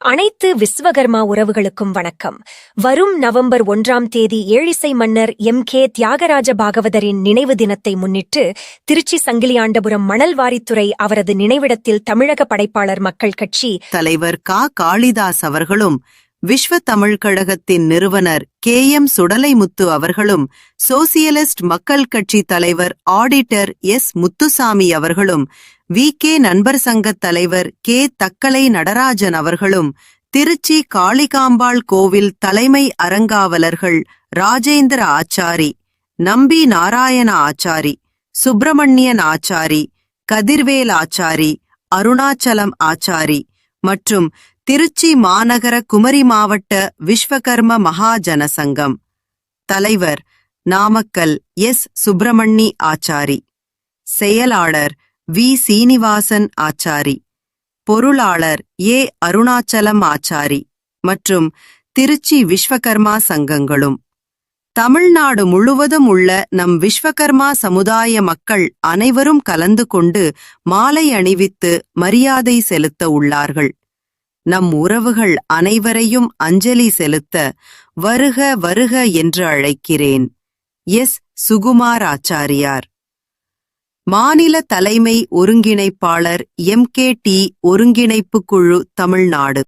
அனைத்து விஸ்வகர்மா உறவுகளுக்கும் வணக்கம். வரும் நவம்பர் ஒன்றாம் தேதி ஏழிசை மன்னர் எம். கே. தியாகராஜ பாகவதரின் நினைவு தினத்தை முன்னிட்டு திருச்சி சங்கிலியாண்டபுரம் மணல்வாரித்துறை அவரது நினைவிடத்தில் தமிழக படைப்பாளர் மக்கள் கட்சி தலைவர் கா. காளிதாஸ் அவர்களும் விஸ்வ தமிழ் கழகத்தின் நிறுவனர் கே எம் சுடலைமுத்து அவர்களும் சோசியலிஸ்ட் மக்கள் கட்சி தலைவர் ஆடிட்டர் எஸ் முத்துசாமி அவர்களும் வி கே நண்பர் சங்கத் தலைவர் கே தக்கலை நடராஜன் அவர்களும் திருச்சி காளிகாம்பாள் கோவில் தலைமை அறங்காவலர்கள் ராஜேந்திர ஆச்சாரி நம்பி நாராயண ஆச்சாரி சுப்பிரமணியன் ஆச்சாரி கதிர்வேல் ஆச்சாரி அருணாச்சலம் ஆச்சாரி மற்றும் திருச்சி மாநகர குமரி மாவட்ட விஸ்வகர்ம மகாஜன சங்கம் தலைவர் நாமக்கல் எஸ். சுப்பிரமணி ஆச்சாரி. செயலாளர் வி. சீனிவாசன் ஆச்சாரி. பொருளாளர் ஏ. அருணாச்சலம் ஆச்சாரி மற்றும் திருச்சி விஸ்வகர்மா சங்கங்களும். தமிழ்நாடு முழுவதும் உள்ள நம் விஸ்வகர்மா சமுதாய மக்கள் அனைவரும் கலந்து கொண்டு மாலை அணிவித்து மரியாதை செலுத்த உள்ளார்கள். நம் உறவுகள் அனைவரையும் அஞ்சலி செலுத்த வருக வருக என்று அழைக்கிறேன். எஸ். சுகுமார் ஆச்சாரியார் மாநில தலைமை ஒருங்கிணைப்பாளர் எம். கே. டி. ஒருங்கிணைப்பு குழு தமிழ்நாடு.